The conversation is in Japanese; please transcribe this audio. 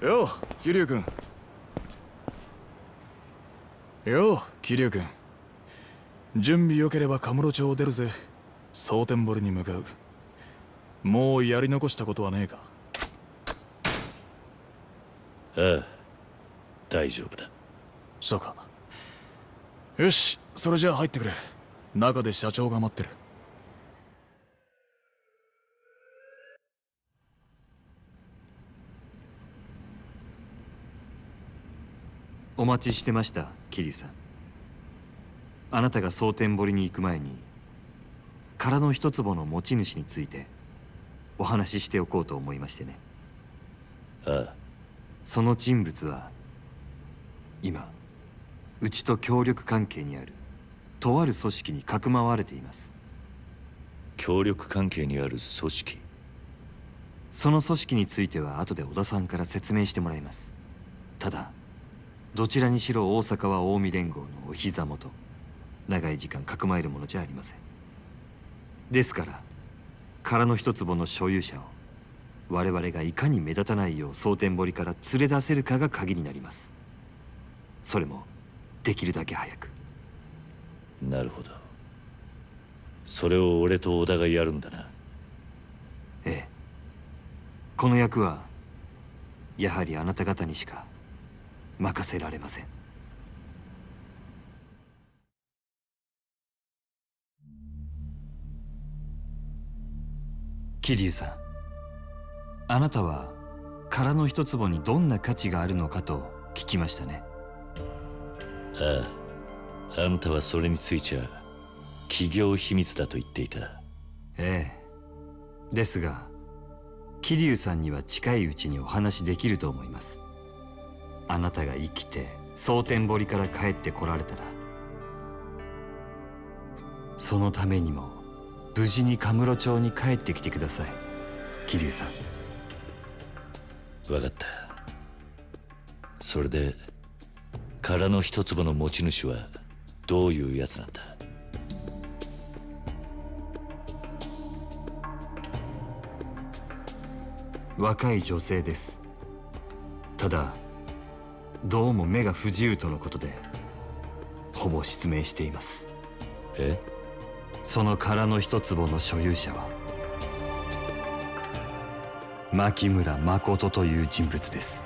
よう桐生君。よう桐生君。準備よければカムロ町を出るぜ。蒼天堀に向かう。もうやり残したことはねえか。ああ大丈夫だ。そうか。よしそれじゃあ入ってくれ。中で社長が待ってるお待ちしてました桐生さん。あなたが蒼天堀に行く前に殻の一坪の持ち主についてお話ししておこうと思いましてね。ああ。その人物は今うちと協力関係にあるとある組織にかくまわれています。協力関係にある組織？その組織については後で小田さんから説明してもらいます。ただどちらにしろ大阪は近江連合のお膝元。長い時間かくまえるものじゃありません。ですから殻の一坪の所有者を我々がいかに目立たないよう蒼天堀から連れ出せるかが鍵になります。それもできるだけ早く。なるほど。それを俺と小田がやるんだな。ええ。この役はやはりあなた方にしか任せられません。桐生さんあなたは殻の一坪にどんな価値があるのかと聞きましたね。あああんたはそれについちゃ企業秘密だと言っていた。ええ。ですが桐生さんには近いうちにお話できると思いますあなたが生きて蒼天堀から帰ってこられたらそのためにも無事にカムロ町に帰ってきてください。桐生さん。分かった。それで殻の一坪の持ち主はどういうやつなんだ？若い女性です。ただどうも目が不自由とのことでほぼ失明しています。え？その殻の一坪の所有者は牧村誠という人物です